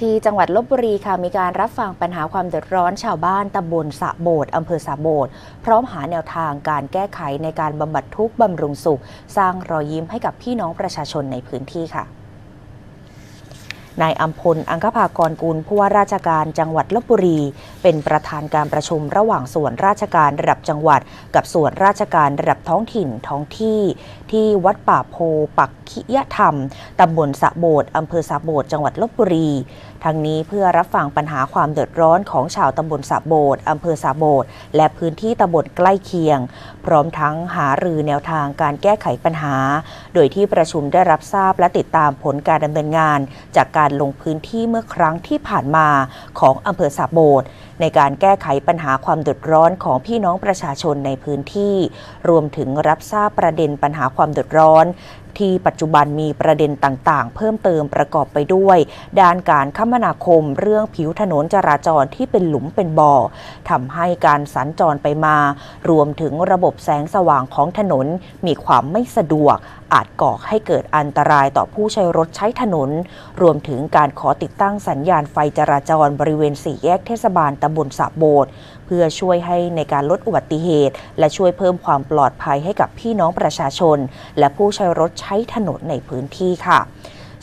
ที่จังหวัดลบบุรีค่ะมีการรับฟังปัญหาความเดือดร้อนชาวบ้านตำบลสะโบดอำเภอสะโบดพร้อมหาแนวทางการแก้ไขในการบำบัดทุกข์บำรุงสุข สร้างรอยยิ้มให้กับพี่น้องประชาชนในพื้นที่ค่ะนายอัมพล อังคภากรกุลผู้ว่าราชการจังหวัดลบบุรี เป็นประธานการประชุมระหว่างส่วนราชการระดับจังหวัด กับส่วนราชการระดับท้องถิ่นท้องที่ ที่วัดป่าโพปักขิยธรรม ตำบลสะโบดอำเภอสะโบดจังหวัดลบบุรี ทั้งนี้เพื่อรับฟังปัญหาความเดือดร้อนของชาวตำบลสะโบดอำเภอสะโบดและพื้นที่ตำบลใกล้เคียง พร้อมทั้งหารือแนวทางการแก้ไขปัญหา โดยที่ประชุมได้รับทราบและติดตามผลการดำเนินงาน จากการลงพื้นที่เมื่อครั้งที่ผ่านมาของอำเภอสะโบดในการแก้ไขปัญหาความเดือดร้อนของพี่น้องประชาชนในพื้นที่ รวมถึงรับทราบประเด็นปัญหาความเดือดร้อน ที่ปัจจุบันมีประเด็นต่างๆ เพิ่มเติมประกอบไปด้วย ด้านการคมนาคม เรื่องผิวถนนจราจรที่เป็นหลุมเป็นบ่อทำให้การสัญจรไปมา รวมถึงระบบแสงสว่างของถนนมีความไม่สะดวก อาจก่อให้เกิดอันตรายต่อผู้ใช้รถใช้ถนน รวมถึงการขอติดตั้งสัญญาณไฟจราจรบริเวณสี่แยกเทศบาลตำบลสะโบดเพื่อช่วยให้ในการลดอุบัติเหตุ และช่วยเพิ่มความปลอดภัยให้กับพี่น้องประชาชน และผู้ใช้รถใช้ช้ถนนในพื้นที่ค่ะ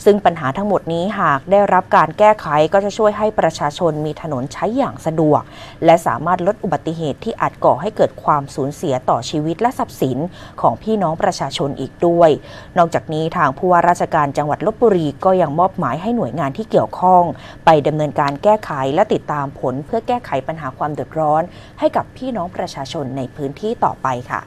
ซึ่งปัญหาทั้งหมดนี้หากได้รับการแก้ไขก็จะช่วยให้ประชาชนมีถนนใช้อย่างสะดวก และสามารถลดอุบัติเหตุที่อาจก่อให้เกิดความสูญเสียต่อชีวิตและทรัพย์สินของพี่น้องประชาชนอีกด้วย นอกจากนี้ทางผู้ว่าราชการจังหวัดลบบุรีก็ยังมอบหมายให้หน่วยงานที่เกี่ยวข้อง ไปดำเนินการแก้ไขและติดตามผลเพื่อแก้ไขปัญหาความเดือดร้อน ให้กับพี่น้องประชาชนในพื้นที่ต่อไปค่ะ